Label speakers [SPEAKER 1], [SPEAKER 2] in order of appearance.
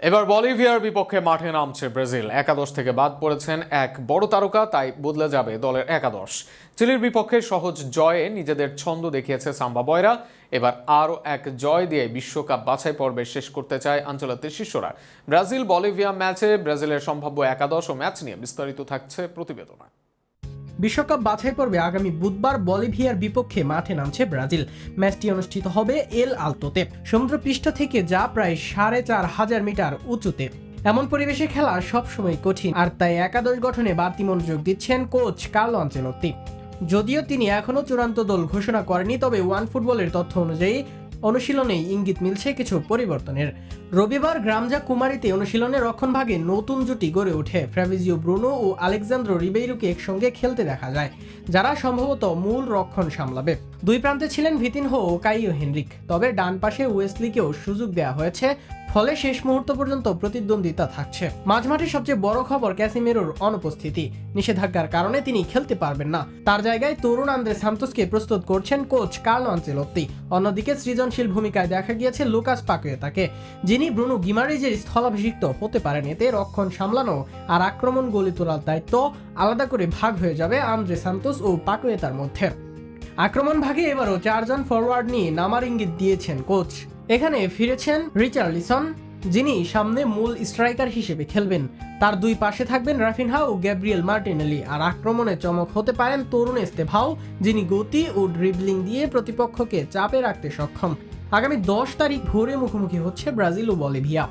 [SPEAKER 1] এবার বলিভিয়ার বিপক্ষে মাঠে নামছে ব্রাজিল। একাদশ থেকে বাদ পড়েছেন এক বড় তারকা, তাই বদলে যাবে দলের একাদশ। চিলির বিপক্ষে সহজ জয়ে নিজেদের ছন্দ দেখিয়েছে সাম্বা বয়রা। এবার আরও এক জয় দিয়ে বিশ্বকাপ বাছাই পর্বে শেষ করতে চায় আঞ্চলিকের শিষ্যরা। ব্রাজিল বলিভিয়া ম্যাচে ব্রাজিলের সম্ভাব্য একাদশ ও ম্যাচ নিয়ে বিস্তারিত থাকছে প্রতিবেদনা।
[SPEAKER 2] বিশ্বকাপ বাছাই পর্বে আগামী বুধবার বলিভিয়ার বিপক্ষে মাঠে নামছে ব্রাজিল। ম্যাচটি অনুষ্ঠিত হবে এল আলতোতে। সমুদ্রপৃষ্ঠ থেকে যা প্রায় সাড়ে চার হাজার মিটার উঁচুতে। এমন পরিবেশে খেলা সবসময় কঠিন, আর তাই একাদশ গঠনে বাড়তি মনোযোগ দিচ্ছেন কোচ কার্লো আঞ্চেলত্তি। যদিও তিনি এখনও চূড়ান্ত দল ঘোষণা করেনি, তবে ওয়ান ফুটবলের তথ্য অনুযায়ী অনুশীলনেই ইঙ্গিত মিলছে কিছু পরিবর্তনের। রবিবার গ্রামজা কুমারীতে অনুশীলনে রক্ষণভাগে নতুন জুটি গড়ে ওঠে। ফ্রাভিজিও ব্রুনো ও আলেকজান্দ্রো রিবেইরুকে একসঙ্গে খেলতে দেখা যায়, যারা সম্ভবত মূল রক্ষণ সামলাবে। দুই প্রান্তে ছিলেন ভিতিনহো ও কাইও হেনরিক, তবে ডান পাশে ওয়েসলিকেও সুযোগ দেওয়া হয়েছে, ফলে শেষ মুহূর্ত পর্যন্ত প্রতিদ্বন্দ্বিতা থাকছে। মাঝমাঠে সবচেয়ে বড় খবর ক্যাসিমেরোর অনুপস্থিতি, নিষেধাজ্ঞার কারণে তিনি খেলতে পারবেন না। তার জায়গায় তরুণ আন্দ্রে সান্তোসকে প্রস্তুত করছেন কোচ কার্লো আঞ্চেলত্তি, অন্যদিকে সৃজনশীল ভূমিকায় দেখা গিয়েছে লুকাস পাকুয়েতাকে যিনি ব্রুনো গিমারিজের স্থলাভিষিক্ত হতে পারেন। এতে রক্ষণ সামলানো আর আক্রমণ গলি তোলার দায়িত্ব আলাদা করে ভাগ হয়ে যাবে আন্দ্রে সান্তোস ও পাকুয়েতার মধ্যে। আক্রমণ ভাগে এবারও চারজন ফরওয়ার্ড নিয়ে নামার ইঙ্গিত দিয়েছেন কোচ এখানে ফিরেছেন রিচার্লিসন যিনি সামনে মূল স্ট্রাইকার হিসেবে খেলবেন। তার দুই পাশে থাকবেন রাফিনহা ও গ্যাব্রিয়েল মার্টিনেলি। আর আক্রমণে চমক হতে পারেন তরুণ এস্তেভাও যিনি গতি ও ড্রিবলিং দিয়ে প্রতিপক্ষকে চাপে রাখতে সক্ষম। আগামী দশ তারিখ ভোরে মুখোমুখি হচ্ছে ব্রাজিল ও বলিভিয়া।